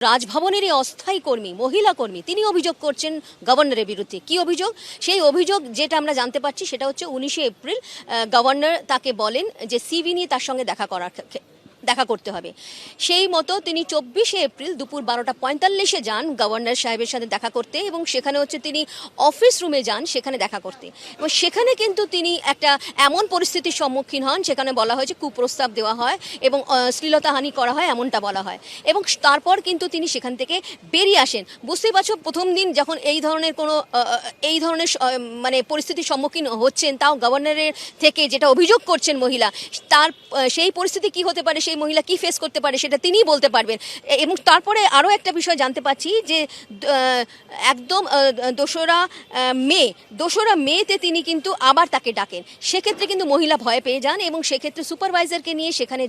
রাজভবনের এই অস্থায়ী কর্মী, মহিলা কর্মী, তিনি অভিযোগ করছেন গভর্নরের বিরুদ্ধে। কি অভিযোগ? সেই অভিযোগ যেটা আমরা জানতে পারছি সেটা হচ্ছে উনিশে এপ্রিল গভর্নর তাকে বলেন যে সিভি নিয়ে তার সঙ্গে দেখা করার দেখা করতে হবে। সেই মতো তিনি চব্বিশে এপ্রিল দুপুর বারোটা পঁয়তাল্লিশে যান গভর্নর সাহেবের সাথে দেখা করতে এবং সেখানে হচ্ছে তিনি অফিস রুমে যান সেখানে দেখা করতে। এবং সেখানে কিন্তু তিনি একটা এমন পরিস্থিতির সম্মুখীন হন সেখানে বলা হয়েছে কুপ্রস্তাব দেওয়া হয় এবং শ্লীলতাহানি করা হয় এমনটা বলা হয়। এবং তারপর কিন্তু তিনি সেখান থেকে বেরিয়ে আসেন। বুঝতেই পারছ, প্রথম দিন যখন এই ধরনের কোনো এই ধরনের মানে পরিস্থিতির সম্মুখীন হচ্ছেন, তাও গভর্নরের থেকে যেটা অভিযোগ করছেন মহিলা, তার সেই পরিস্থিতি কি হতে পারে সেই মহিলা কি ফেস করতে পারে সেটা তিনিই বলতে পারবেন। এবং তারপরে আরও একটা বিষয় জানতে পাচ্ছি যে একদম দোসরা মে দোসরা মেতে তিনি কিন্তু আবার তাকে ডাকেন। সেক্ষেত্রে কিন্তু মহিলা ভয় পেয়ে যান এবং সেক্ষেত্রে সুপারভাইজারকে নিয়ে সেখানে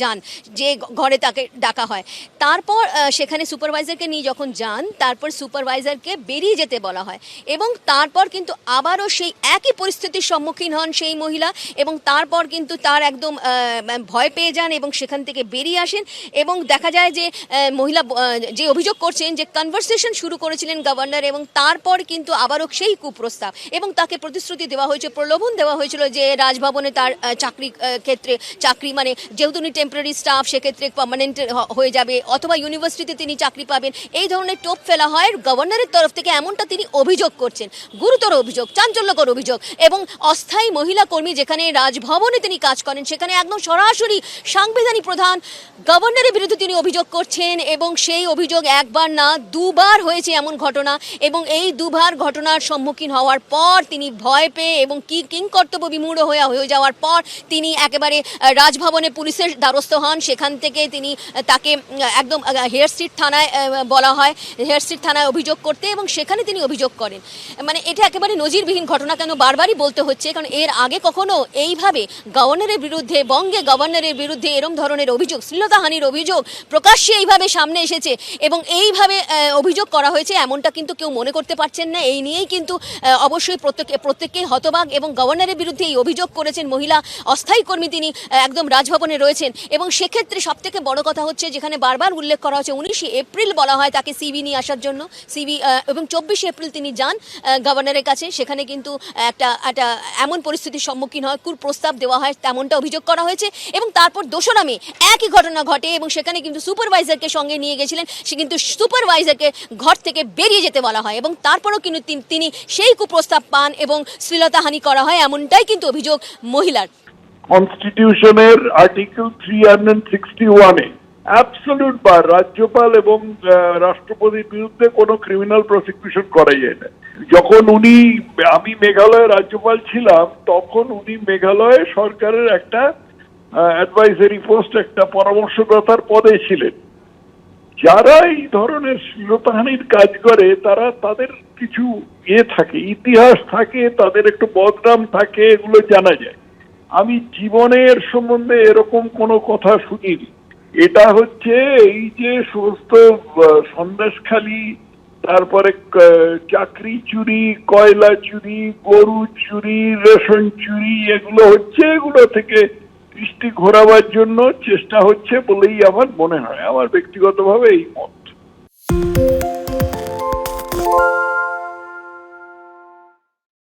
যান, যে ঘরে তাকে ডাকা হয়। তারপর সেখানে সুপারভাইজারকে নিয়ে যখন যান, তারপর সুপারভাইজারকে বেরিয়ে যেতে বলা হয়। এবং তারপর কিন্তু আবারও সেই একই পরিস্থিতির সম্মুখীন হন সেই মহিলা এবং তারপর কিন্তু তার একদম ভয় পেয়ে যান এবং সেখান থেকে বেরিয়ে আসেন এবং দেখা যায় যে মহিলা যে অভিযোগ করছেন যে কনভারসেশন শুরু করেছিলেন গভর্নর এবং তারপর কিন্তু আবারও সেই কুপ্রস্তাব এবং তাকে প্রতিশ্রুতি দেওয়া হয়েছে, প্রলোভন দেওয়া হয়েছিল যে রাজভবনে তার চাকরি ক্ষেত্রে চাকরি মানে যেহেতু উনি টেম্পোরারি স্টাফ সেক্ষেত্রে পার্মানেন্ট হয়ে যাবে অথবা ইউনিভার্সিটিতে তিনি চাকরি পাবেন। এই ধরনের টোপ ফেলা হয় গভর্নরের তরফ থেকে এমনটা তিনি অভিযোগ করছেন, গুরুতর অভিযোগ, চাঞ্চল্যকর অভিযোগ এবং অস্থায়ী মহিলা কর্মী যেখানে রাজভবনে তিনি কাজ করেন সেখানে একদম সরাসরি সাংবিধানিক প্রধান গভর্নরের বিরুদ্ধে তিনি অভিযোগ করছেন এবং সেই অভিযোগ একবার না দুবার হয়েছে এমন ঘটনা এবং এই দুবার ঘটনার সম্মুখীন হওয়ার পর তিনি ভয় পেয়ে এবং কি কিংকর্তব্য বিমূঢ় হয়ে হয়ে যাওয়ার পর তিনি একেবারে রাজভবনে পুলিশের দ্বারস্থ হন। সেখান থেকে তিনি তাকে একদম হেয়ার স্ট্রিট থানায় বলা হয়। হেয়ার স্ট্রিট থানায় অভিযোগ করতে এবং সেখানে তিনি অভিযোগ করেন। মানে এটা একেবারে নজিরবিহীন ঘটনা কেন বারবারই বলতে হচ্ছে? কারণ এর আগে কখনো এইভাবে গভর্নরের বিরুদ্ধে, বঙ্গে গভর্নরের বিরুদ্ধে এরম ধরনের অভিযোগ, শ্লীলতাহানির অভিযোগ প্রকাশ্যে এইভাবে সামনে এসেছে এবং এইভাবে অভিযোগ করা হয়েছে এমনটা কিন্তু কেউ মনে করতে পারছেন না। এই নিয়েই কিন্তু অবশ্যই প্রত্যেকে প্রত্যেককেই হতবাক এবং গভর্নরের বিরুদ্ধে এই অভিযোগ করেছেন মহিলা অস্থায়ী কর্মী তিনি একদম রাজভবনে রয়েছেন এবং সেক্ষেত্রে সব থেকে বড় কথা হচ্ছে যেখানে বারবার উল্লেখ করা হচ্ছে, উনিশে এপ্রিল বলা হয় তাকে সিবি নিয়ে আসার জন্য। সিবি এবং চব্বিশে এপ্রিল তিনি যান গভর্নরের কাছে। সেখানে কিন্তু একটা একটা এমন পরিস্থিতির সম্মুখীন হয় কুর প্রস্তাব দেওয়া হয়, তেমনটা অভিযোগ করা হয়েছে এবং তারপর দোসরা মে একই ঘটনা ঘটে এবং সেখানে কিন্তু সুপারভাইজারকে সঙ্গে নিয়ে গেছিলেন। সে কিন্তু সুপারভাইজারকে ঘর থেকে বেরিয়ে যেতে বলা হয় এবং তারপরও কিন্তু তিনি সেই কুপ্রস্তাব পান এবং শ্লীলতাহানি করা হয় এমনটাই কিন্তু অভিযোগ মহিলার। কনস্টিটিউশনের আর্টিকেল থ্রি হান্ড্রেড সিক্সটি ওয়ানে অ্যাবসলিউট বার রাজ্যপাল এবং রাষ্ট্রপতির বিরুদ্ধে কোনো ক্রিমিনাল প্রসিকিউশন করা যায় না। যখন উনি, আমি মেঘালয়ের রাজ্যপাল ছিলাম, তখন উনি মেঘালয় সরকারের একটা অ্যাডভাইজারি পোস্ট একটা পরামর্শদাতার পদে ছিলেন। যারা এই ধরনের শ্লীলতাহানির কাজ করে, তারা তাদের কিছু ইয়ে থাকে, ইতিহাস থাকে, তাদের একটু বদনাম থাকে, এগুলো জানা যায়। আমি জীবনের সম্বন্ধে এরকম কোনো কথা শুনিনি। এটা হচ্ছে এই যে সমস্ত সন্দেশখালি তারপরে চাকরি চুরি, কয়লা চুরি, গরু চুরি, রেশন চুরি, এগুলো হচ্ছে, এগুলো থেকে দৃষ্টি ঘোরাবার জন্য চেষ্টা হচ্ছে বলেই আমার মনে হয় আমার ব্যক্তিগতভাবে এই মত।